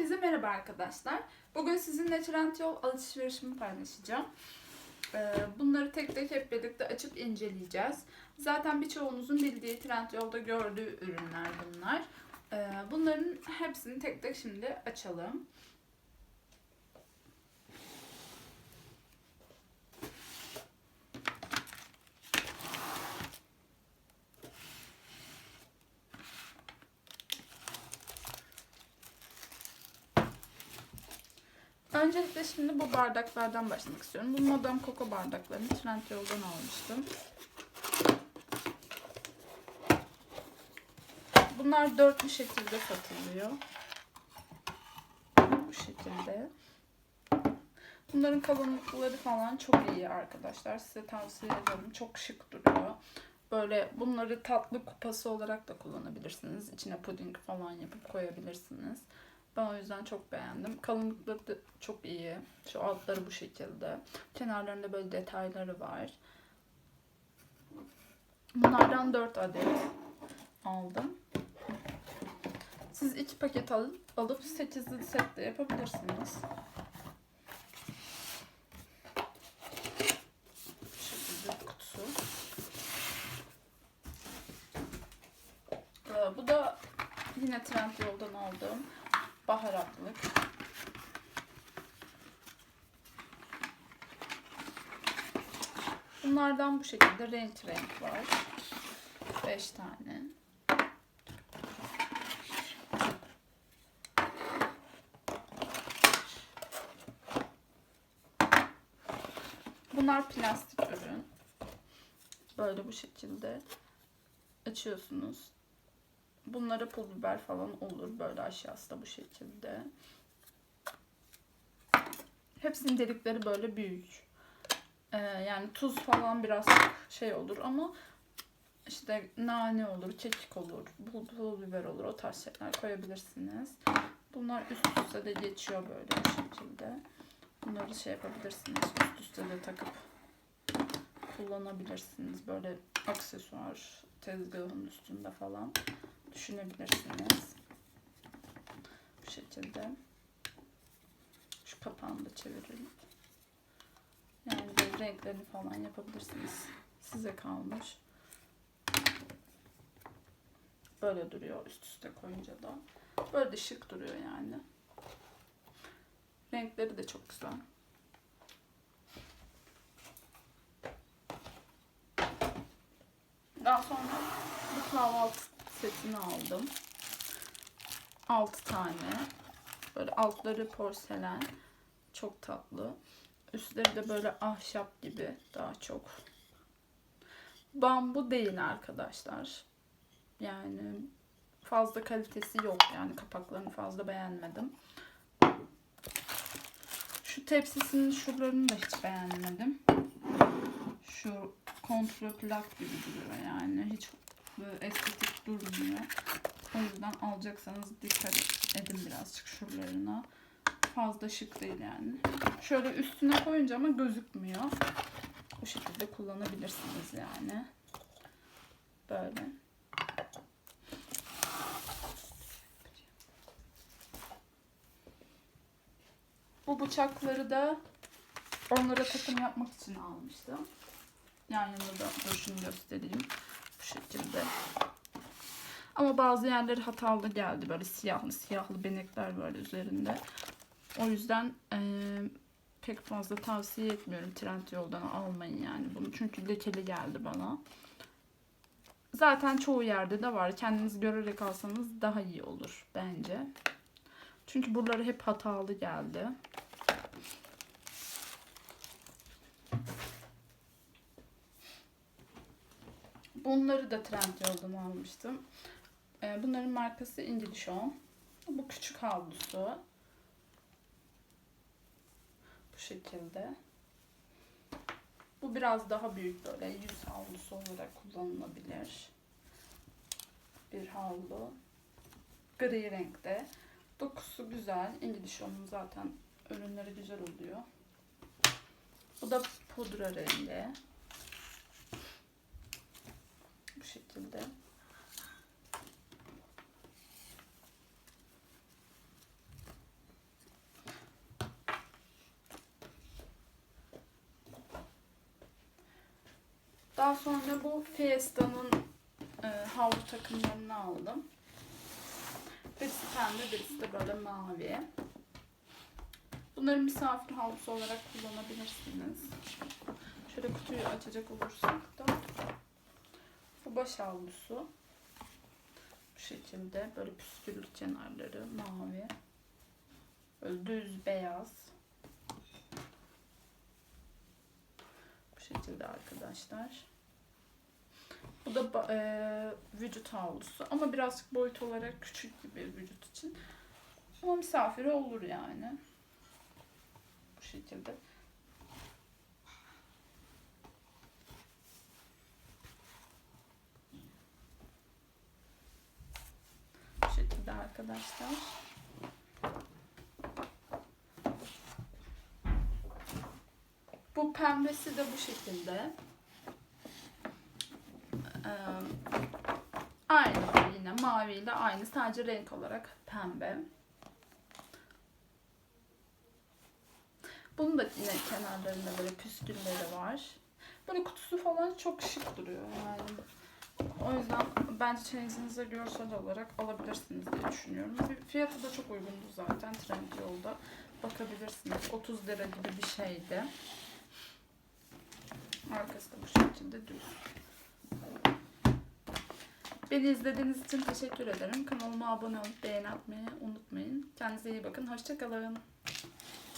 Herkese merhaba arkadaşlar. Bugün sizinle Trendyol alışverişimi paylaşacağım. Ee, Bunları tek tek hep birlikte açıp inceleyeceğiz. Zaten birçoğunuzun bildiği Trendyol'da gördüğü ürünler bunlar. Ee, Bunların hepsini tek tek şimdi açalım. Öncelikle şimdi bu bardaklardan başlamak istiyorum. Bu Madame Coco bardaklarını Trendyol'dan almıştım. Bunlar dörtlü şekilde satılıyor. Bu şekilde. Bunların kalınlıkları falan çok iyi arkadaşlar. Size tavsiye ederim. Çok şık duruyor. Böyle bunları tatlı kupası olarak da kullanabilirsiniz. İçine puding falan yapıp koyabilirsiniz. Ben o yüzden çok beğendim. Kalınlıkları da çok iyi. Şu altları bu şekilde. Kenarlarında böyle detayları var. Bunlardan 4 adet aldım. Siz iki paket alıp, alıp 8'li set yapabilirsiniz. Ee, bu da yine Trendyol'dan aldığım baharatlık. Bunlardan bu şekilde renk renk var. 5 tane. Bunlar plastik ürün. Böyle bu şekilde açıyorsunuz. Bunlara pul biber falan olur. Böyle aşağısı da bu şekilde. Hepsinin delikleri böyle büyük. Ee, yani tuz falan biraz şey olur ama işte nane olur, kekik olur, pul, pul biber olur. O tarz şeyler koyabilirsiniz. Bunlar üst üste de geçiyor böyle bu şekilde. Bunları şey yapabilirsiniz. Üst üste de takıp kullanabilirsiniz. Böyle aksesuar tezgahın üstünde falan düşünebilirsiniz. Bu şekilde. Şu kapağını da çevirelim. Yani böyle renklerini falan yapabilirsiniz. Size kalmış. Böyle duruyor üst üste koyunca da. Böyle de şık duruyor yani. Renkleri de çok güzel. Daha sonra bu kahvaltı setini aldım. 6 tane. Böyle altları porselen. Çok tatlı. Üstleri de böyle ahşap gibi daha çok. Bambu değil arkadaşlar. Yani fazla kalitesi yok yani kapaklarını fazla beğenmedim. Şu tepsisinin şuralarını da hiç beğenmedim. Şu kontrol plak gibi duruyor yani. Hiç böyle estetik durmuyor. O yüzden alacaksanız dikkat edin birazcık şuralarına. Fazla şık değil yani. Şöyle üstüne koyunca ama gözükmüyor. Bu şekilde kullanabilirsiniz yani. Böyle. Bu bıçakları da onlara takım yapmak için almıştım. Yan yana da şunu göstereyim. Bu şekilde. Ama bazı yerleri hatalı geldi. Böyle siyahlı siyahlı benekler var üzerinde. O yüzden eee, pek fazla tavsiye etmiyorum Trendyol'dan almayın yani bunu. Çünkü lekeli geldi bana. Zaten çoğu yerde de var. Kendiniz görerek alsanız daha iyi olur bence. Çünkü buraları hep hatalı geldi. Bunları da Trendyol'dan almıştım. Ee, Bunların markası English On. Bu küçük havlusu. Bu şekilde. Bu biraz daha büyük böyle yüz havlusu olarak kullanılabilir. Bir havlu. Gri renkte. Dokusu güzel. English On'un zaten ürünleri güzel oluyor. Bu da pudra rengi. şekilde. Daha sonra bu Fiesta'nın e, havlu takımlarını aldım. Birisi pembe, birisi de böyle mavi. Bunları misafir havlusu olarak kullanabilirsiniz. Şöyle kutuyu açacak olursak da bu baş havlusu. Bu şekilde böyle püsküllü kenarları mavi. Böyle düz beyaz. Bu şekilde arkadaşlar. Bu da eee, vücut havlusu ama birazcık boyut olarak küçük gibi vücut için. Ama misafiri olur yani. Bu şekilde. Bu şekilde arkadaşlar. Bu pembesi de bu şekilde. Ee, aynı yine maviyle aynı sadece renk olarak pembe. Bunun da yine kenarlarında böyle püskülleri var. Böyle kutusu falan çok şık duruyor yani. O yüzden bence çeyizinize görsel olarak alabilirsiniz diye düşünüyorum. Fiyatı da çok uygundu zaten Trendyol'da. Bakabilirsiniz. 30 lira gibi bir şeydi. Arkası da bu şekilde düz. Beni izlediğiniz için teşekkür ederim. Kanalıma abone olup beğeni atmayı unutmayın. Kendinize iyi bakın. Hoşçakalın.